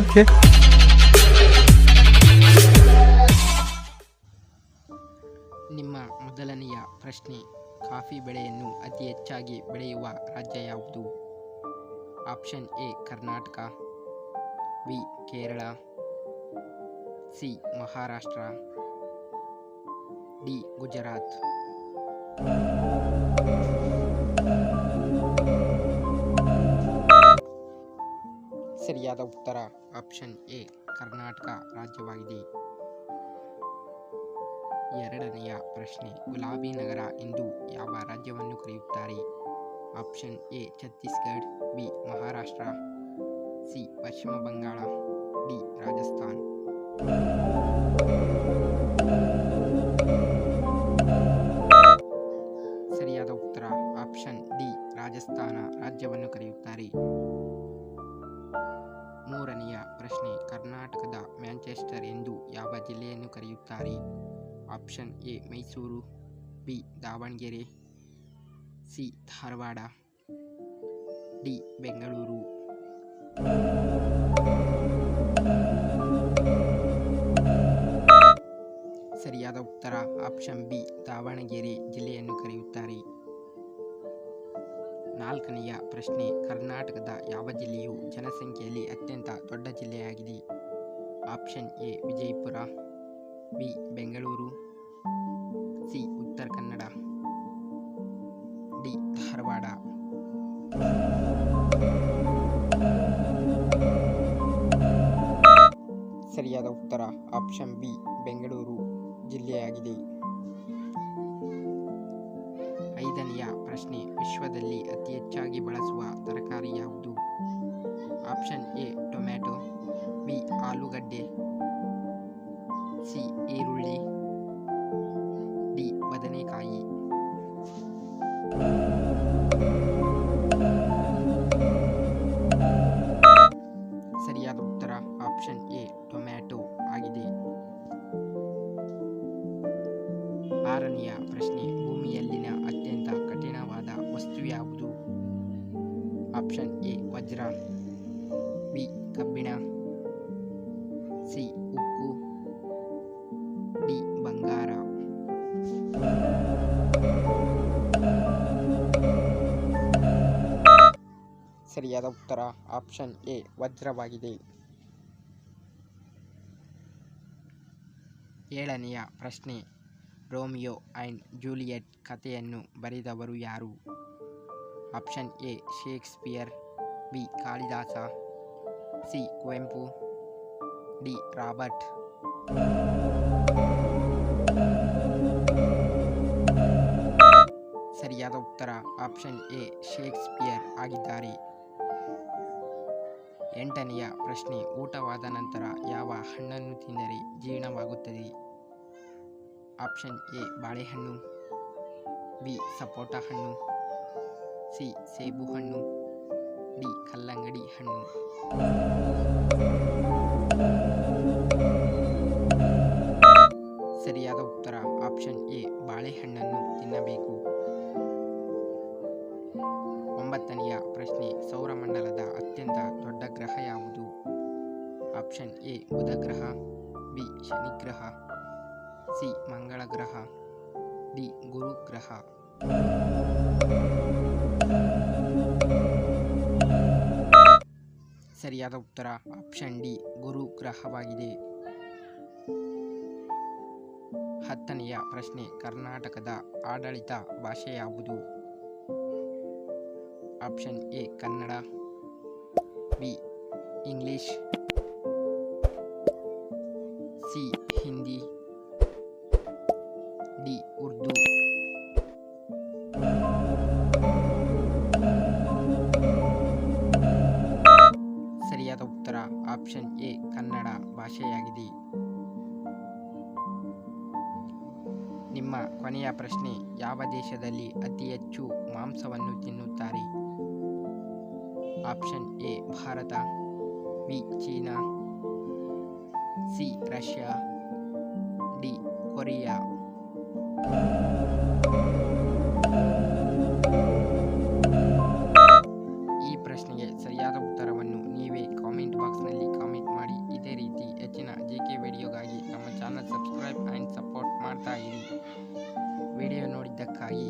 Okay ನಿಮ್ಮ ಮೊದಲನೆಯ ಪ್ರಶ್ನೆ, ಕಾಫಿ ಬೆಳೆಯನ್ನು ಅತಿ ಹೆಚ್ಚಾಗಿ ಬೆಳೆಯುವ ರಾಜ್ಯ ಯಾವುದು? Option A, Karnataka, B, Kerala, C, Maharashtra, D, Gujarat. ಸರಿಯಾದ ಉತ್ತರ, ಆಪ್ಷನ್ ಎ, ಕರ್ನಾಟಕ ರಾಜ್ಯವಾಗಿದೆ. ಎರಡನೆಯ ಪ್ರಶ್ನೆ, ಗುಲಾಬಿ ನಗರ ಎಂದು ಯಾವ ರಾಜ್ಯವನ್ನು ಕರೆಯುತ್ತಾರೆ? Option A, Chhattisgarh, B, Maharashtra, C, Paschim Bangal, D, Rajasthan. ಸರಿಯಾದ ಉತ್ತರ, ಆಪ್ಷನ್ ಡಿ, ರಾಜಸ್ಥಾನ ರಾಜ್ಯವನ್ನು ಕರೆಯುತ್ತಾರೆ. ಮೂರನೆಯ ಪ್ರಶ್ನೆ, ಕರ್ನಾಟಕದ ಮ್ಯಾಂಚೆಸ್ಟರ್ ಎಂದು ಯಾವ ಜಿಲ್ಲೆಯನ್ನು ಕರೆಯುತ್ತಾರೆ? Option A, Mysuru, B, Davanagere, C, Dharwad, D, Bengaluru. ಸರಿಯಾದ ಉತ್ತರ, ಆಪ್ಷನ್ ಬಿ, ದಾವಣಗೆರೆ ಜಿಲ್ಲೆಯನ್ನು ಕರೆಯುತ್ತಾರೆ. ನಾಲ್ಕನೆಯ ಪ್ರಶ್ನೆ, ಕರ್ನಾಟಕದ ಯಾವ ಜಿಲ್ಲೆಯು ಜನಸಂಖ್ಯೆಯಲ್ಲಿ ಅತ್ಯಂತ ದೊಡ್ಡ ಜಿಲ್ಲೆಯಾಗಿದೆ? Option A, Vijayapura, B, Bengaluru, C, Uttara Kannada, D, Dharwad. ಸರಿಯಾದ ಉತ್ತರ, ಆಪ್ಷನ್ ಬಿ, ಬೆಂಗಳೂರು ಜಿಲ್ಲೆಯಾಗಿದೆ. ಐದನೆಯ ಪ್ರಶ್ನೆ ವಿಶ್ವದಲ್ಲಿ ಅತಿ ಹೆಚ್ಚಾಗಿ ಬಳಸುವ ತರಕಾರಿ ಯಾವುದು? ಆಪ್ಷನ್ ಎ ಟೊಮ್ಯಾಟೊ ಬಿ ಆಲೂಗಡ್ಡೆ ಸಿ ಈರುಳ್ಳಿ. ಸರಿಯಾದ ಉತ್ತರ ಆಪ್ಷನ್ ಎ ವಜ್ರವಾಗಿದೆ. ಏಳನೆಯ ಪ್ರಶ್ನೆ, ರೋಮಿಯೋ ಆ್ಯಂಡ್ ಜೂಲಿಯಟ್ ಕಥೆಯನ್ನು ಬರೆದವರು ಯಾರು? Option A, Shakespeare, B, Kalidasa, C, Kuvempu, D, Robert. ಸರಿಯಾದ ಉತ್ತರ ಆಪ್ಷನ್ ಎ, ಶೇಕ್ಸ್ಪಿಯರ್ ಆಗಿದ್ದಾರೆ. ಎಂಟನೆಯ ಪ್ರಶ್ನೆ, ಊಟವಾದ ನಂತರ ಯಾವ ಹಣ್ಣನ್ನು ತಿಂದರೆ ಜೀರ್ಣವಾಗುತ್ತದೆ? ಆಪ್ಷನ್ ಎ, ಬಾಳೆಹಣ್ಣು, ಬಿ, ಸಪೋಟ ಹಣ್ಣು, ಸಿ, ಸೇಬು ಹಣ್ಣು, ಡಿ, ಕಲ್ಲಂಗಡಿ ಹಣ್ಣು. ಸರಿಯಾದ ಉತ್ತರ, ಆಪ್ಷನ್ ಎ, ಬಾಳೆಹಣ್ಣನ್ನು ತಿನ್ನಬೇಕು. ಒಂಬತ್ತನೆಯ ಪ್ರಶ್ನೆ, ಸೌರಮಂಡಲದ ಅತ್ಯಂತ ಗ್ರಹ ಯಾವುದು? ಆಪ್ಷನ್ ಎ ಬುಧ ಗ್ರಹ ಬಿ ಶನಿ ಗ್ರಹ ಸಿ ಮಂಗಳ ಗ್ರಹ ಡಿ ಗುರು ಗ್ರಹ ಸರಿಯಾದ ಉತ್ತರ, ಆಪ್ಷನ್ ಡಿ ಗುರು ಗ್ರಹವಾಗಿದೆ ಹತ್ತನೆಯ ಪ್ರಶ್ನೆ, ಕರ್ನಾಟಕದ ಆಡಳಿತ ಭಾಷೆ ಯಾವುದು? Option A, Kannada B English C Hindi D Urdu ಸರಿಯಾದ ಉತ್ತರ ಆಪ್ಷನ್ ಎ ಕನ್ನಡ ಭಾಷೆಯಾಗಿದೆ. ನಿಮ್ಮ ಕೊನೆಯ ಪ್ರಶ್ನೆ, ಯಾವ ದೇಶದಲ್ಲಿ ಅತಿ ಹೆಚ್ಚು ಮಾಂಸವನ್ನು ತಿನ್ನುತ್ತಾರೆ? Option A, Bharata, B, China, C, Russia, D, Korea. ಈ ಪ್ರಶ್ನೆಗೆ ಸರಿಯಾದ ಉತ್ತರವನ್ನು ನೀವೇ ಕಾಮೆಂಟ್ ಬಾಕ್ಸ್ನಲ್ಲಿ ಕಾಮೆಂಟ್ ಮಾಡಿ. ಇದೇ ರೀತಿ ಹೆಚ್ಚಿನ ಜಿ ಕೆ ವಿಡಿಯೋಗಾಗಿ ನಮ್ಮ ಚಾನಲ್ ಸಬ್ಸ್ಕ್ರೈಬ್ ಆ್ಯಂಡ್ ಸಪೋರ್ಟ್ ಮಾಡ್ತಾ ಇರಿ. ವಿಡಿಯೋ ನೋಡಿದ್ದಕ್ಕಾಗಿ